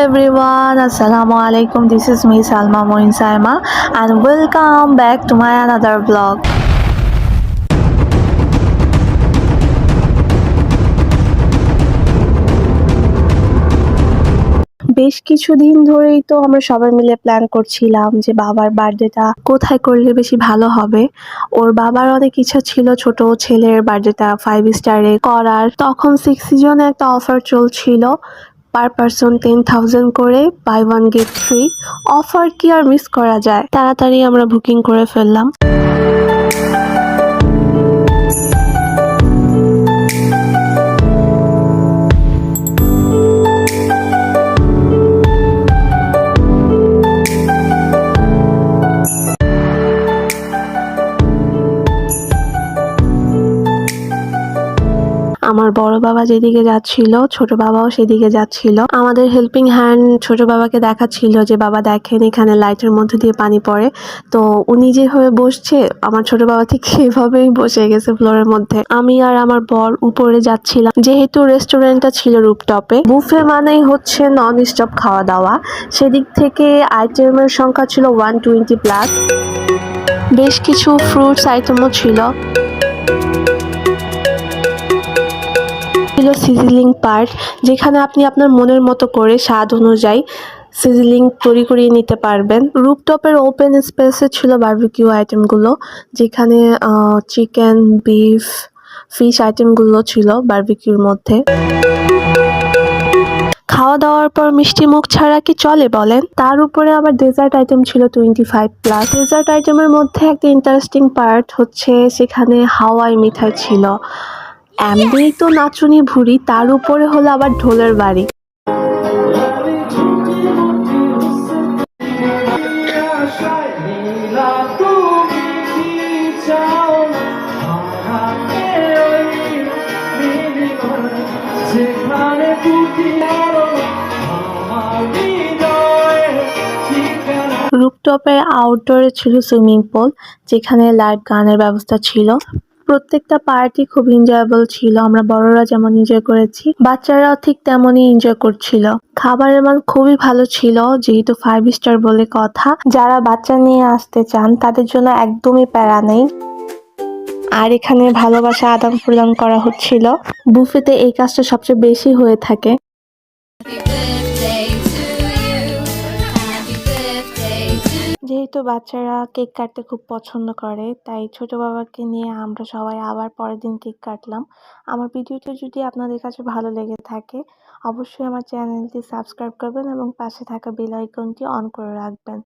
everyone, Assalamu alaikum. This is me Salma Moin Saima and welcome back to my another vlog. বেশ কিছুদিন ধরেই তো আমরা সবাই মিলে প্ল্যান করছিলাম যে বাবার বার্থডেটা কোথায় করলে বেশি ভালো হবে। ওর বাবার অনেক ইচ্ছা ছিল ছোট ছেলের বার্থডেটা ফাইভ স্টারে করার। তখন সিক্স সিজনে একটা অফার চলছিল। পার পারসন টেন থাউজেন্ড করে buy one get free offer কি আর মিস করা যায়? তাড়াতাড়ি আমরা বুকিং করে ফেললাম। আমার বড় বাবা যেদিকে যাচ্ছিল, ছোট বাবাও সেদিকে যাচ্ছিল। আমাদের হেল্পিং হ্যান্ড ছোট বাবাকে দেখাচ্ছিল যে, বাবা, দেখেন এখানে লাইটের মধ্যে দিয়ে পানি পড়ে। তো উনি যেভাবে বসছে, আমার ছোট বাবা ঠিক সেভাবেই বসে গেছে ফ্লোরের মধ্যে। আমি আর আমার বর উপরে যাচ্ছিলাম। যেহেতু রেস্টুরেন্টটা ছিল রুপটপে বুফে মানেই হচ্ছে নন স্টপ খাওয়া দাওয়া সেদিক থেকে আইটেমের সংখ্যা ছিল ওয়ান টোয়েন্টি প্লাস বেশ কিছু ফ্রুটস আইটেমও ছিল। ছিল সিজিলিং পার্ট যেখানে আপনি আপনার মনের মতো করে স্বাদ অনুযায়ী সিজিলিং তৈরি করিয়ে নিতে পারবেন। রুপটপের ওপেন স্পেসে ছিল বার্বিকিউ আইটেমগুলো যেখানে চিকেন বিফ ফিশ আইটেমগুলো ছিল বার্বিকিউর মধ্যে। খাওয়া দাওয়ার পর মিষ্টি মুখ ছাড়া কি চলে বলেন? তার উপরে আবার ডেজার্ট আইটেম ছিল টোয়েন্টি ফাইভ প্লাস ডেজার্ট আইটেমের মধ্যে একটা ইন্টারেস্টিং পার্ট হচ্ছে, সেখানে হাওয়াই মিঠাই ছিল। এমনি তো নাচুনি ভুড়ি, তার উপরে হলো আবার ঢোলের বাড়ি। রুপটপের আউটডোরে ছিল সুইমিং পুল যেখানে লাইভ গানের ব্যবস্থা ছিল। প্রত্যেকটা পার্টি খুব এনজয়েবল ছিল। আমরা বড়রা যেমন এনজয় করেছি, বাচ্চারাও ঠিক তেমনই এনজয় করছিল। খাবারের মান খুবই ভালো ছিল, যেহেতু ফাইভ স্টার বলে কথা। যারা বাচ্চা নিয়ে আসতে চান, তাদের জন্য একদমই প্যারা নেই। আর এখানে ভালোবাসা আদান প্রদান করা হচ্ছিল। বুফেতে এই কাজটা সবচেয়ে বেশি হয়ে থাকে। যেহেতু বাচ্চারা কেক কাটতে খুব পছন্দ করে, তাই ছোট বাবাকে নিয়ে আমরা সবাই আবার পরের দিন কেক কাটলাম। আমার ভিডিওটা যদি আপনাদের কাছে ভালো লেগে থাকে, অবশ্যই আমার চ্যানেলটি সাবস্ক্রাইব করবেন এবং পাশে থাকা বেল আইকনটি অন করে রাখবেন।